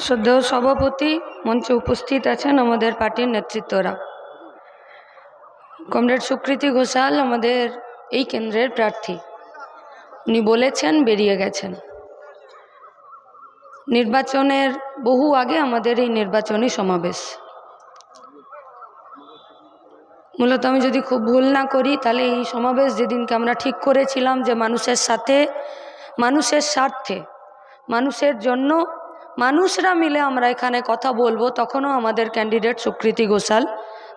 শ্রদ্ধেয় সভাপতি মঞ্চে উপস্থিত আছেন আমাদের পার্টির নেতৃত্বরা। কমরেড সুকৃতি ঘোষাল আমাদের এই কেন্দ্রের প্রার্থী। উনি বলেছেন, বেরিয়ে গেছেন। নির্বাচনের বহু আগে আমাদের এই নির্বাচনী সমাবেশ। মূলত আমি যদি খুব ভুল না করি, তাহলে এই সমাবেশ যেদিনকে আমরা ঠিক করেছিলাম যে মানুষের সাথে, মানুষের স্বার্থে, মানুষের জন্য মানুষরা মিলে আমরা এখানে কথা বলব, তখনও আমাদের ক্যান্ডিডেট সুকৃতি ঘোষাল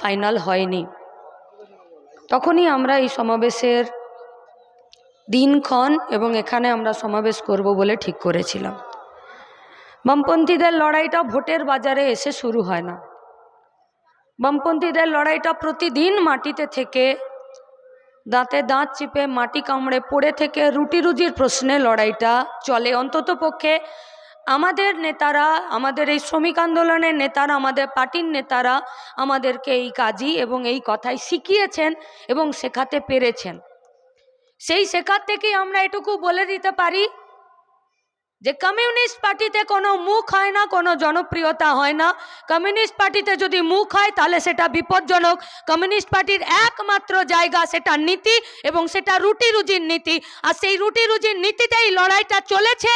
ফাইনাল হয়নি। তখনই আমরা এই সমাবেশের দিনক্ষণ এবং এখানে আমরা সমাবেশ করব বলে ঠিক করেছিলাম। বামপন্থীদের লড়াইটা ভোটের বাজারে এসে শুরু হয় না। বামপন্থীদের লড়াইটা প্রতিদিন মাটিতে থেকে, দাঁতে দাঁত চিপে, মাটি কামড়ে পড়ে থেকে রুটি রুজির প্রশ্নে লড়াইটা চলে। অন্তত পক্ষে আমাদের নেতারা, আমাদের এই শ্রমিক আন্দোলনের নেতারা, আমাদের পার্টির নেতারা আমাদেরকে এই কাজই এবং এই কথাই শিখিয়েছেন এবং শেখাতে পেরেছেন। সেই শেখার থেকেই আমরা এটুকু বলে দিতে পারি যে কমিউনিস্ট পার্টিতে কোনো মুখ হয় না, কোনো জনপ্রিয়তা হয় না। কমিউনিস্ট পার্টিতে যদি মুখ হয়, তাহলে সেটা বিপজ্জনক। কমিউনিস্ট পার্টির একমাত্র জায়গা সেটা নীতি এবং সেটা রুটি রুজির নীতি। আর সেই রুটি রুজির নীতিতেই লড়াইটা চলেছে,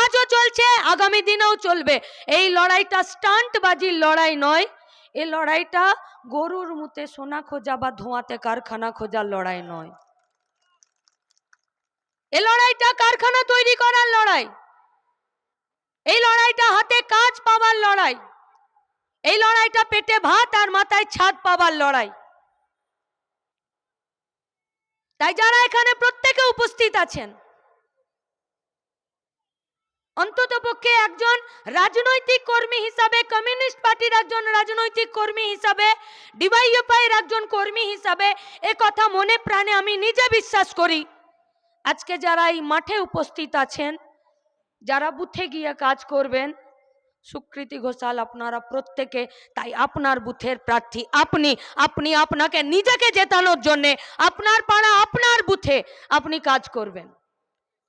আজও চলছে, আগামী দিনেও চলবে। এই লড়াইটা স্টান্টবাজির লড়াই নয় এ লড়াইটা গরুর মুতে সোনা খোঁজা বা ধোঁয়াতে কারখানা খোঁজার লড়াই নয়। এ লড়াইটা কারখানা তৈরি করার লড়াই। এই লড়াইটা হাতে কাজ পাওয়ার লড়াই। এই লড়াইটা পেটে ভাত আর মাথায় ছাদ পাওয়ার লড়াই। তাই যারা এখানে প্রত্যেকে উপস্থিত আছেন, অন্তত পক্ষে একজন রাজনৈতিক কর্মী হিসাবে, কমিউনিস্ট পার্টির একজন রাজনৈতিক কর্মী হিসাবে ডিওয়াইএফআইয়ের একজন কর্মী হিসাবে এ কথা মনে প্রাণে আমি নিজে বিশ্বাস করি। আজকে যারা এই মাঠে উপস্থিত আছেন যারা বুথে গিয়ে কাজ করবেন, সুকৃতি ঘোষাল আপনারা প্রত্যেকে, তাই আপনার বুথের প্রার্থী আপনি আপনি আপনাকে নিজেকে জেতানোর জন্যে, আপনার পাড়া আপনার বুথে আপনি কাজ করবেন।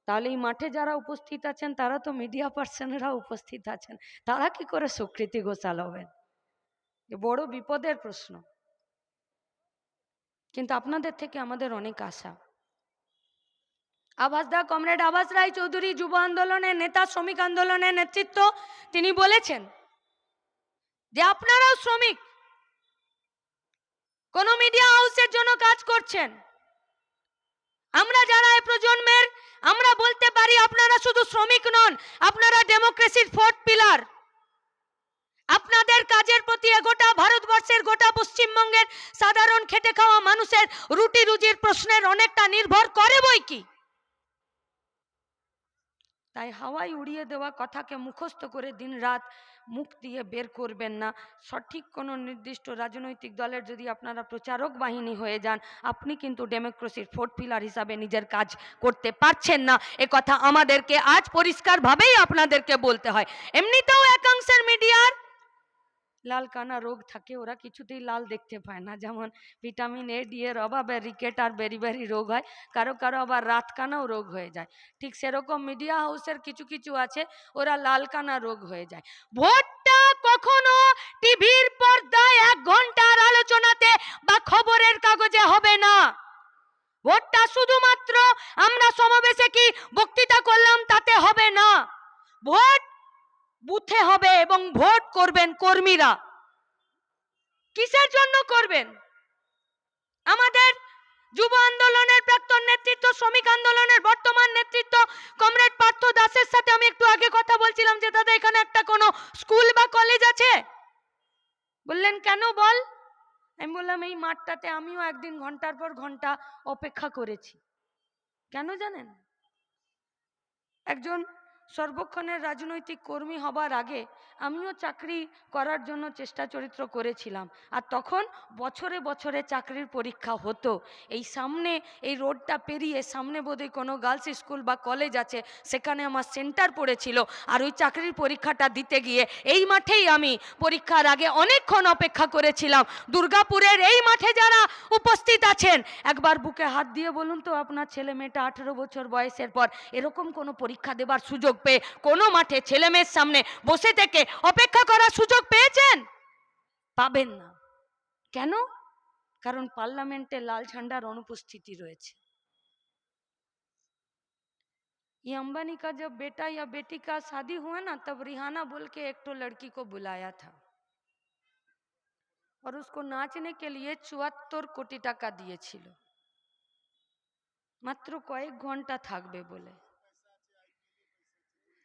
তাহলে এই মাঠে যারা উপস্থিত আছেন, তারা তো মিডিয়া পার্সনেরা উপস্থিত আছেন, তারা কি করে সুকৃতি ঘোষাল হবেন? বড় বিপদের প্রশ্ন। কিন্তু আপনাদের থেকে আমাদের অনেক আশা। আবাসদা কমরেড আবাস রায় চৌধুরী, যুব আন্দোলনের নেতা, শ্রমিক আন্দোলনের নেতৃত্ব, তিনি বলেছেন যে আপনারাও শ্রমিক। কোন মিডিয়া হাউসের জন্য কাজ করছেন। আমরা যারা এই প্রজন্মের, আমরা বলতে পারি আপনারা শুধু শ্রমিক নন, আপনারা ডেমোক্রেসির ফোর্থ পিলার আপনাদের কাজের প্রতি গোটা ভারতবর্ষের, গোটা পশ্চিমবঙ্গের সাধারণ খেটে খাওয়া মানুষের রুটি রুজির প্রশ্নের অনেকটা নির্ভর করে বই কি? তাই হাওয়ায় উড়িয়ে দেওয়া কথাকে মুখস্থ করে দিন রাত মুখ দিয়ে বের করবেন না। সঠিক কোনো নির্দিষ্ট রাজনৈতিক দলের যদি আপনারা প্রচারক বাহিনী হয়ে যান, আপনি কিন্তু ডেমোক্রেসির ফোর্থ পিলার হিসাবে নিজের কাজ করতে পারছেন না। এ কথা আমাদেরকে আজ পরিষ্কারভাবেই আপনাদেরকে বলতে হয়। এমনিতেও একাংশের মিডিয়ার লাল কানা রোগ থাকে, ওরা কিছুতেই লাল দেখতে পায় না। যেমন ভিটামিন এ, ডি এর অভাবে রিকেট আর বেরি বেরি রোগ হয়, কারও কারও আবার রাত কানাও রোগ হয়ে যায়। ঠিক সেরকম মিডিয়া হাউসের কিছু কিছু আছে, ওরা লাল কানা রোগ হয়ে যায়। ভোটটা কখনো টিভির পর্দায় এক ঘণ্টার আলোচনাতে বা খবরের কাগজে হবে না। ভোটটা শুধুমাত্র আমরা সমাবেশে কি বক্তৃতা করলাম তাতে হবে না। ভোট বুথে হবে এবং ভোট করবেন কর্মীরা। কিসের জন্য করবেন? আমাদের যুব আন্দোলনের প্রাক্তন নেতৃত্ব, শ্রমিক আন্দোলনের বর্তমান নেতৃত্ব, কমরেড পার্থ দাসের সাথে আমি একটু আগে কথা বলছিলাম যে দাদা এখানে একটা কোনো স্কুল বা কলেজ আছে? বললেন, কেন বল? আমি বললাম, এই মাঠটাতে আমিও একদিন ঘণ্টার পর ঘণ্টা অপেক্ষা করেছি। কেন জানেন? একজন সর্বক্ষণের রাজনৈতিক কর্মী হবার আগে আমিও চাকরি করার জন্য চেষ্টা চরিত্র করেছিলাম। আর তখন বছরে বছরে চাকরির পরীক্ষা হতো। এই সামনে এই রোডটা পেরিয়ে সামনে বোধহয় কোনো গার্লস স্কুল বা কলেজ আছে, সেখানে আমার সেন্টার পড়েছিল। আর ওই চাকরির পরীক্ষাটা দিতে গিয়ে এই মাঠেই আমি পরীক্ষার আগে অনেকক্ষণ অপেক্ষা করেছিলাম। দুর্গাপুরের এই মাঠে যারা উপস্থিত আছেন, একবার বুকে হাত দিয়ে বলুন তো আপনার ছেলে মেয়েটা আঠেরো বছর বয়সের পর এরকম কোনো পরীক্ষা দেবার সুযোগ পেয়ে কোনো মাঠে ছেলেমেয়ের সামনে বসে থেকে অপেক্ষা করার সুযোগ পেয়েছেন পাবেন না কেন কারণ পার্লামেন্টে লাল ঝান্ডার অনুপস্থিতি রয়েছে ये अंबानी का जब बेटा या बेटी का शादी हुआ ना तब रिहाना बोल के एक तो लड़की को बुलाया था और उसको नाचने के लिए চুয়াত্তর কোটি টাকা দিয়েছিল মাত্র কয়েক ঘন্টা থাকবে বলে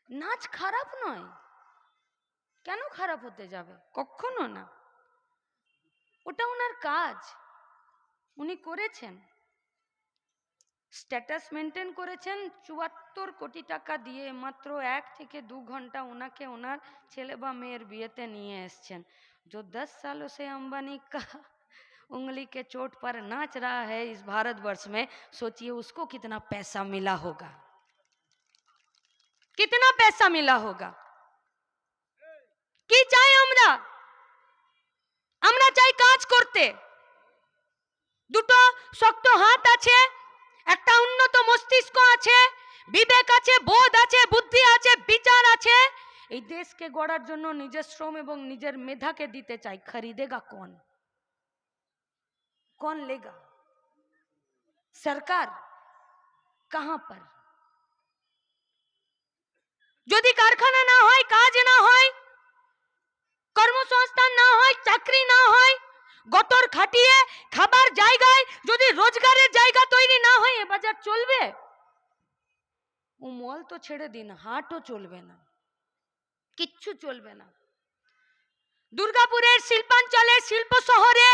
নাচ খারাপ নয় কেন খারাপ হতে যাবে কখনো না ওটা ওনার কাজ উনি করেছেন স্ট্যাটাস মেনটেন করেছেন চুয়াত্তর কোটি টাকা দিয়ে মাত্র এক থেকে দু ঘন্টা ওনাকে ওনার ছেলে বা মেয়ের বিয়েতে নিয়ে এসছেন जो दस सालों से अंबानी का उंगली के चोट पर नाच रहा है इस भारतवर्ष में सोचिए उसको कितना पैसा मिला होगा कितना पैसा मिला होगा কি চাই আমরা আমরা চাই কাজ করতে দুটো শক্ত হাত আছে একটা উন্নত মস্তিষ্ক আছে বিবেক আছে বোধ আছে বুদ্ধি আছে বিচার আছে এই দেশকে গড়ার জন্য নিজের শ্রম এবং নিজের মেধাকে দিতে চাই খরিদেগা কোন कौन लेगा सरकार कहां पर যদি কারখানা না হয়, কাজ না হয়, কর্মসংস্থান না হয়, চাকরি না হয়, গতর খাটিয়ে খাবার জায়গায় যদি রোজগারের জায়গা তৈরি না হয়, এ বাজার চলবে? ও মল তো ছেড়ে দিন, হাটও চলবে না, কিচ্ছু চলবে না। দুর্গাপুরের শিল্পাঞ্চলে শিল্প শহরে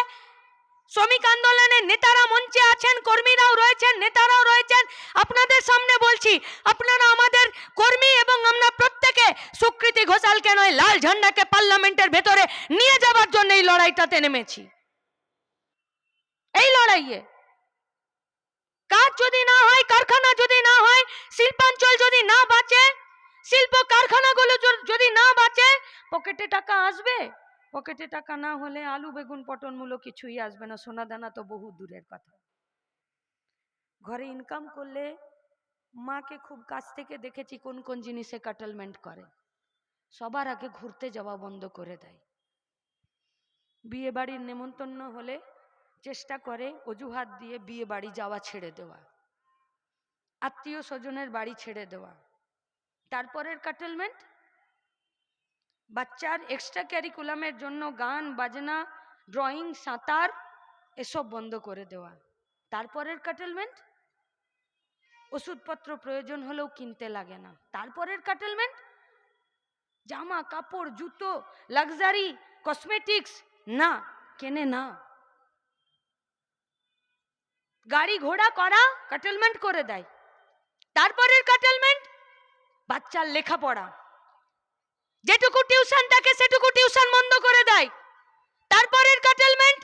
শ্রমিক আন্দোলনের নেতারা মঞ্চে আছেন, কর্মীরাও রয়েছেন, নেতারাও রয়েছেন। আপনাদের সামনে বলছি, আপনারা আমাদের কর্মী এবং আমরা প্রত্যেকে সুকৃতি ঘোষালকে নয়, লাল ঝান্ডাকে পার্লামেন্টের ভেতরে নিয়ে যাবার জন্য এই লড়াইটাতে নেমেছি। এই লড়াইয়ে। কাজ যদি না হয়, কারখানা যদি না হয়, শিল্পাঞ্চল যদি না বাঁচে, শিল্প কারখানাগুলো যদি না বাঁচে, পকেটে টাকা আসবে? পকেটে টাকা না হলে আলু, বেগুন পটল মূলো কিছুই আসবে না। সোনা দানা তো বহু দূরের কথা। ঘরে ইনকাম করলে মাকে খুব কাছ থেকে দেখেছি কোন কোন জিনিসে কাটেলমেন্ট করে। সবার আগে ঘুরতে যাওয়া বন্ধ করে দেয়। বিয়ে বাড়ির নেমন্তন্ন হলে চেষ্টা করে অজুহাত দিয়ে বিয়ে বাড়ি যাওয়া ছেড়ে দেওয়া। আত্মীয় স্বজনের বাড়ি ছেড়ে দেওয়া। তারপরের কাটেলমেন্ট বাচ্চার এক্সট্রা ক্যারিকুলামের জন্য গান, বাজনা ড্রয়িং সাঁতার, এসব বন্ধ করে দেওয়া। তারপরের কাটেলমেন্ট ওষুধপত্র প্রয়োজন হলেও কিনতে লাগে না। তারপরের কাটেলমেন্ট জামা, কাপড়, জুতো লাক্সারি কসমেটিক্স না, কেনে না। গাড়ি ঘোড়া করা কাটেলমেন্ট করে দেয়। তারপরের কাটেলমেন্ট বাচ্চার লেখাপড়া। যেটুকু টিউশন থাকে সেটুকু টিউশন বন্ধ করে দেয়। তারপরের কাটেলমেন্ট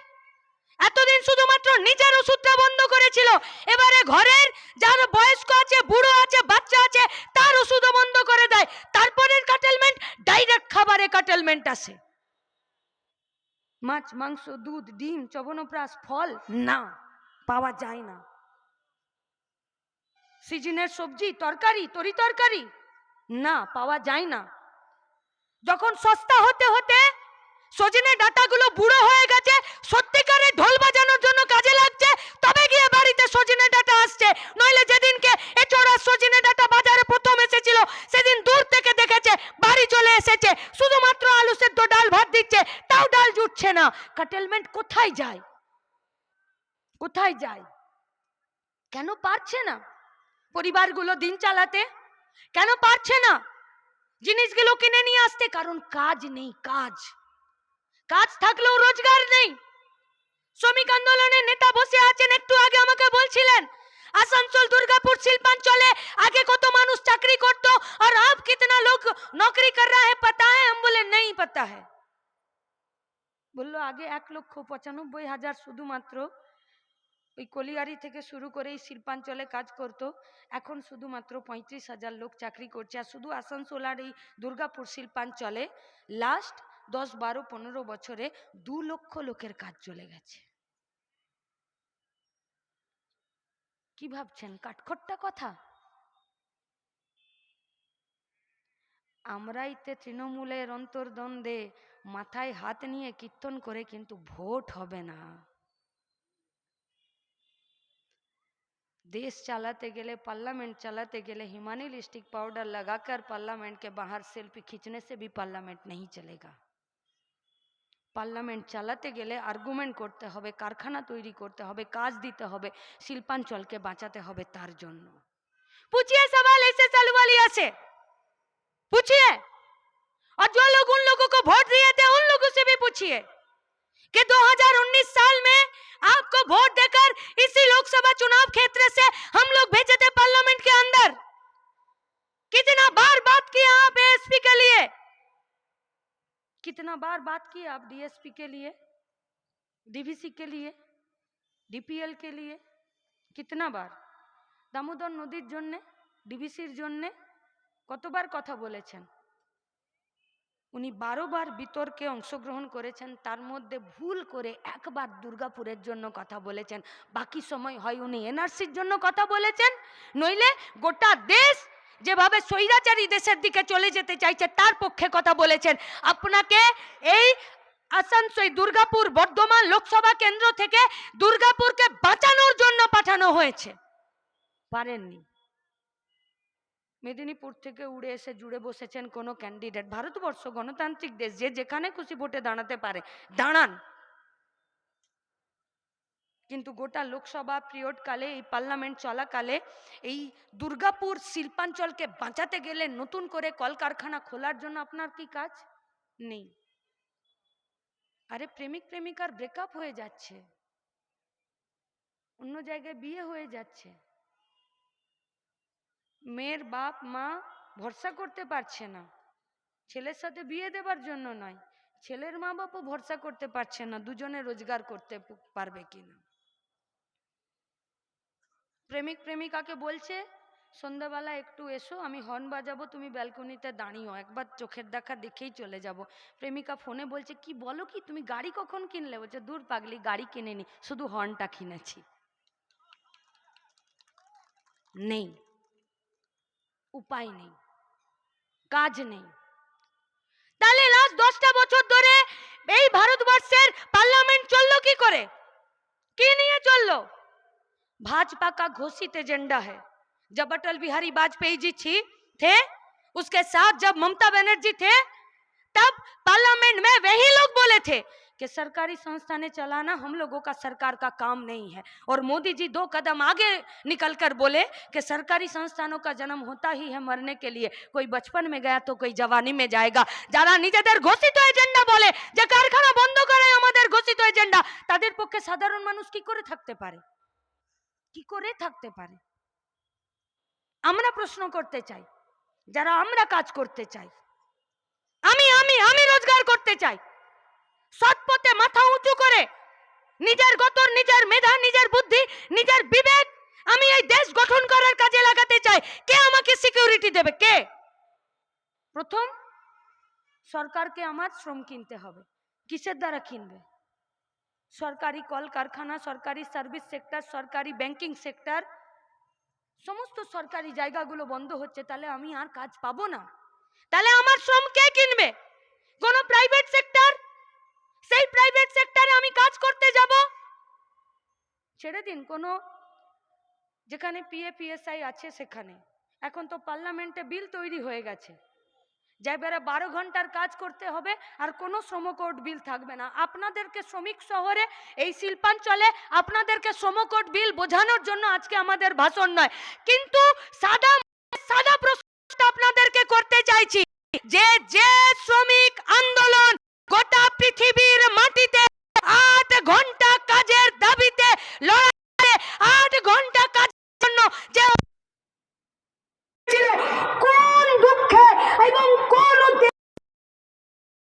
এতদিন শুধুমাত্র নিজের ওষুধটা বন্ধ করেছিল। এবারে ঘরের যার বয়স্ক আছে, বুড়ো আছে, বাচ্চা আছে, তার ওষুধও বন্ধ করে দেয়। তারপরের কাটেলমেন্ট ডাইরেক্ট খাবারে কাটেলমেন্ট আসে। মাছ, মাংস, দুধ, ডিম চবনপ্রাস ফল? না, পাওয়া যায় না। সিজনের সবজি, তরকারি, তরি তরকারি? না, পাওয়া যায় না। যখন সস্তা হতে হতে সজনে ডাটাগুলো বুড়ো হয়ে গেছে সত্যিকারে ঢোল বাজানোর জন্য কাজে লাগছে, তবে গিয়ে বাড়িতে সজনে ডাটা আসছে। নইলে যেদিনকে এচোড়া সজনে ডাটা বাজারে প্রথম এসেছিল, সেদিন দূর থেকে দেখেছে, বাড়ি চলে এসেছে। শুধুমাত্র আলু সেদ্ধ ডাল ভাত দিচ্ছে, তাও ডাল জুটছে না। কাটেলমেন্ট কোথায় যায়? কোথায় যায়? কেন পারছে না পরিবারগুলো দিন চালাতে? কেন পারছে না? জিনিসগুলো কিনে নিয়ে আসতে কারণ কাজ নেই কাজ কাজ থাকলেও রোজগার নেই শ্রমিক আন্দোলনের নেতা বসে আছেন একটু আগে আমাকে বলছিলেন আসানসোল दुर्गापुर শিল্পাঞ্চলে আগে কত মানুষ চাকরি করতো আর अब कितना लोग नौकरी कर रहा है पता है हम बोले नहीं पता है বললো আগে এক লক্ষ পঁচানব্বই হাজার শুধুমাত্র ওই কলিয়ারি থেকে শুরু করে এই শিল্পাঞ্চলে কাজ করত। এখন শুধুমাত্র পঁয়ত্রিশ হাজার লোক চাকরি করছে আর শুধু আসানসোল আর এই দুর্গাপুর শিল্পাঞ্চলে লাস্ট দশ, বারো, পনেরো বছরে দু লক্ষ লোকের কাজ চলে গেছে। কি ভাবছেন? কাঠখোট্টা কথা? আমরাইতে তৃণমূলের অন্তর্দ্বন্দ্বে মাথায় হাত নিয়ে কীর্তন করে কিন্তু ভোট হবে না। देश चलाते गए पार्लियामेंट चलाते गए हिमानी लिस्टिक पाउडर लगाकर पार्लियामेंट के बाहर सेल्फी खींचने से भी पार्लियामेंट नहीं चलेगा পার্লামেন্ট চালাতে গেলে আর্গুমেন্ট করতে হবে কারখানা তৈরি করতে হবে কাজ দিতে হবে শিল্পাঞ্চলকে বাঁচাতে হবে তার জন্য पूछिए सवाल ऐसे चालू वाली से पूछिए और जो लोग उन लोगों को वोट दिए थे उन लोगों से भी पूछिए कि 2019 साल में आपको वोट देकर इसी लोकसभा चुनाव क्षेत्र से हम लोग भेजे थे पार्लियामेंट के अंदर कितना बार बात किया आप एसपी के लिए कितना बार बात किया आप डीएसपी के लिए डीवीसी के लिए ডিপিএল কে লিয়ে কিতনা বার দামোদর নদীর জন্যে ডিবিসির জন্যে কতবার কথা বলেছেন উনি বারোবার বিতর্কে অংশগ্রহণ করেছেন, তার মধ্যে ভুল করে একবার দুর্গাপুরের জন্য কথা বলেছেন। বাকি সময় হয় উনি এনআরসির জন্য কথা বলেছেন, নইলে গোটা দেশ যেভাবে স্বৈরাচারী দেশের দিকে চলে যেতে চাইছে, তার পক্ষে কথা বলেছেন। আপনাকে এই আসানসোল দুর্গাপুর বর্ধমান লোকসভা কেন্দ্র থেকে দুর্গাপুরকে বাঁচানোর জন্য পাঠানো হয়েছে। পারেননি। মেদিনীপুর থেকে উড়ে এসে জুড়ে বসেছেন কোনো ক্যান্ডিডেট ভারতবর্ষ গণতান্ত্রিক দেশ, যে যেখানে খুশি ভোটে দাঁড়াতে পারে, দাঁড়ান। কিন্তু গোটা লোকসভা পিরিয়ড কালে এই পার্লামেন্ট চলাকালে, এই দুর্গাপুর শিল্পাঞ্চলকে বাঁচাতে গেলে নতুন করে কলকারখানা খোলার জন্য আপনার কি কাজ? নেই। আরে প্রেমিক, প্রেমিকার ব্রেকআপ হয়ে যাচ্ছে। অন্য জায়গায় বিয়ে হয়ে যাচ্ছে। মেয়ের বাপ, মা ভরসা করতে পারছে না। ছেলের সাথে বিয়ে দেবার জন্য নয়, ছেলের মা বাপও ভরসা করতে পারছে না দুজনে রোজগার করতে পারবে কিনা। প্রেমিক প্রেমিকাকে বলছে, সন্ধ্যাবেলা একটু এসো, আমি হর্ন বাজাবো, তুমি ব্যালকনিতে দাঁড়িয়েও, একবার চোখের দেখা দেখেই চলে যাব। প্রেমিকা ফোনে বলছে, কি বলো কি, তুমি গাড়ি কখন কিনলে? বলছে, দূর পাগলি, গাড়ি কিনে কিনেনি, শুধু হর্নটা কিনেছি। নেই। উপায় নেই কাজ নেই তাহলে লাস্ট দশটা বছর ধরে এই ভারতবর্ষের পার্লামেন্ট চললো কি করে কি নিয়ে চললো भाजपा का घोषित एजेंडा है जब अटल बिहारी वाजपेयी जी थी थे उसके साथ जब ममता बनर्जी थे तब पार्लियामेंट में वही लोग बोले थे कि सरकारी संस्थानें चलाना हम लोगों का सरकार का काम नहीं है और मोदी जी दो कदम आगे निकल कर बोले कि सरकारी संस्थानों का जन्म होता ही है मरने के लिए कोई बचपन में गया तो कोई जवानी में जाएगा যারা নিজেদের ঘোষিত এজেন্ডা বলে যে কারখানা বন্ধ করে আমাদের ঘোষিত এজেন্ডা তাদের পক্ষে সাধারণ মানুষ কি করে থাকতে পারে কি করে থাকতে পারে আমরা প্রশ্ন করতে চাই যারা আমরা কাজ করতে চাই আমি আমি আমি রোজগার করতে চাই সৎ পথে মাথা উঁচু করে। নিজের গতর, নিজের মেধা, নিজের বুদ্ধি, নিজের বিবেক আমি এই দেশ গঠন করার কাজে লাগাতে চাই। কে আমাকে সিকিউরিটি দেবে? কে? প্রথম সরকারকে আমার শ্রম কিনতে হবে। কিসের দ্বারা কিনবে? সরকারি কলকারখানা, সরকারি সার্ভিস সেক্টর সরকারি ব্যাংকিং সেক্টর সমস্ত সরকারি জায়গাগুলো বন্ধ হচ্ছে, তাহলে আমি আর কাজ পাবো না। তাহলে আমার শ্রম কে কিনবে? কোনো প্রাইভেট সেক্টর সেই প্রাইভেট সেক্টরে আমি কাজ করতে যাব। ছেড়ে দিন, কোনো যেখানে পিএ পিএসআই আছে সেখানে। এখন তো পার্লামেন্টে বিল তৈরি হয়ে গেছে। যাইবারে বারো ঘণ্টার কাজ করতে হবে আর কোনো শ্রমকোট বিল থাকবে না। আপনাদেরকে শ্রমিক শহরে এই শিল্পাঞ্চলে আপনাদেরকে শ্রমকোট বিল বোঝানোর জন্য আজকে আমাদের ভাষণ নয়। কিন্তু সাদা সাদা প্রশ্ন আপনাদেরকে করতে চাইছি যে যে শ্রমিক আন্দোলন পৃথিবীর মাটিতে আট ঘণ্টা কাজের দাবিতে লড়াই